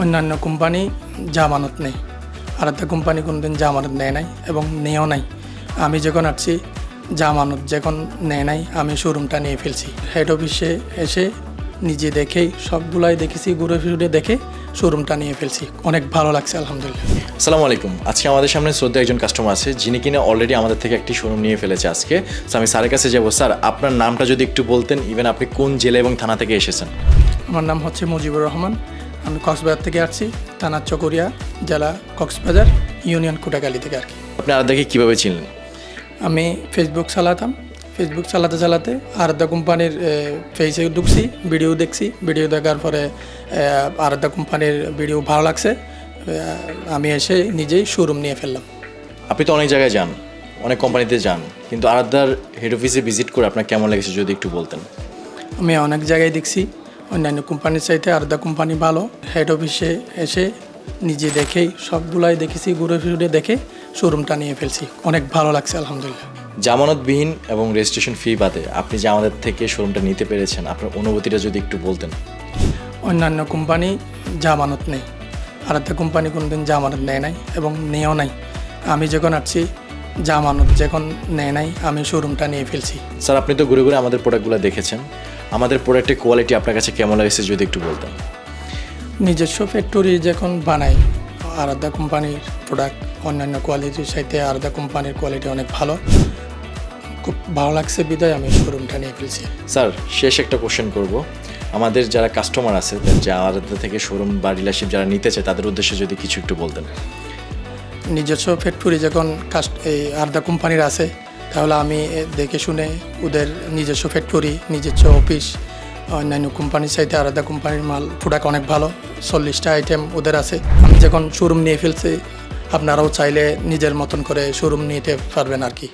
অন্যান্য কোম্পানি জামানত নেই। আর একটা কোম্পানি কোনোদিন জামানত নেয় নাই এবং নেও নাই। আমি যখন আসছি জামানত যখন নেয় নাই আমি শোরুমটা নিয়ে ফেলছি। হেড অফিসে এসে নিজে দেখেই সবগুলাই দেখেছি ঘুরে ফিরে দেখে শোরুমটা নিয়ে ফেলছি। অনেক ভালো লাগছে আলহামদুলিল্লাহ। আসসালামু আলাইকুম। আজকে আমাদের সামনে শ্রদ্ধা একজন কাস্টমার আছে যিনি কিনা অলরেডি আমাদের থেকে একটি শোরুম নিয়ে ফেলেছে আজকে। তো আমি স্যারের কাছে যাব। স্যার আপনার নামটা যদি একটু বলতেন ইভেন আপনি কোন জেলা এবং থানা থেকে এসেছেন? আমার নাম হচ্ছে মুজিবুর রহমান। আমি কক্সবাজার থেকে আসছি থানা চকরিয়া জেলা কক্সবাজার ইউনিয়ন কোটাগালি থেকে আর কি। আপনি আলাদাকে কীভাবে চিনলেন? আমি ফেসবুক চালাতাম। ফেসবুক চালাতে চালাতে আরদা কোম্পানির ফেসে ঢুকছি ভিডিও দেখছি। ভিডিও দেখার পরে আরদা কোম্পানির ভিডিও ভালো লাগছে। আমি এসে নিজেই শোরুম নিয়ে ফেললাম। আপনি তো অনেক জায়গায় যান অনেক কোম্পানিতে যান কিন্তু আলাদার হেড অফিসে ভিজিট করে আপনার কেমন লেগেছে যদি একটু বলতেন? আমি অনেক জায়গায় দেখছি অন্যান্য কোম্পানির চাইতে আরদা কোম্পানি ভালো। হেড অফিসে এসে নিজে দেখেই সবগুলাই দেখেছি ঘুরে ফিরে দেখে শোরুমটা নিয়ে ফেলছি। অনেক ভালো লাগছে আলহামদুলিল্লাহ। জামানতবিহীন এবং রেজিস্ট্রেশন ফি বাদে আপনি যে আমাদের থেকে শোরুমটা নিতে পেরেছেন আপনার অনুভূতিটা যদি একটু বলতেন। অন্যান্য কোম্পানি জামানত নেই। আর একটা কোম্পানি কোনোদিন জামানত নেয় নাই এবং নেও নাই। আমি যখন আসছি জামানত যখন নেয় নাই আমি শোরুমটা নিয়ে ফেলছি। স্যার আপনি তো ঘুরে ঘুরে আমাদের প্রোডাক্টগুলো দেখেছেন। আমাদের প্রোডাক্টের কোয়ালিটি আপনার কাছে কেমন লেগেছে যদি একটু বলতেন? নিজস্ব ফ্যাক্টরি যখন বানাই আলাদা কোম্পানির প্রোডাক্ট অন্যান্য কোয়ালিটির সাথে আলাদা কোম্পানির কোয়ালিটি অনেক ভালো। খুব ভালো লাগছে বিদায় আমি শোরুমটা নিয়ে ফেলছি। স্যার শেষ একটা কোশ্চেন করব। আমাদের যারা কাস্টমার আছে যে আমাদের থেকে শোরুম বা ডিলারশিপ যারা নিতে চায় তাদের উদ্দেশ্যে যদি কিছু একটু বলতেন। নিজস্ব ফ্যাক্টরি যখন কাস্ট এই আর্দা কোম্পানির আছে, তাহলে আমি দেখে শুনে ওদের নিজস্ব ফ্যাক্টরি নিজস্ব অফিস অন্যান্য কোম্পানির সাইতে আলাদা কোম্পানির মাল প্রোডাক্ট অনেক ভালো। চল্লিশটা আইটেম ওদের আছে। আমি যখন শোরুম নিয়ে ফেলছি, আপনারাও চাইলে নিজের মতন করে শোরুম নিতে পারবেন আর কি।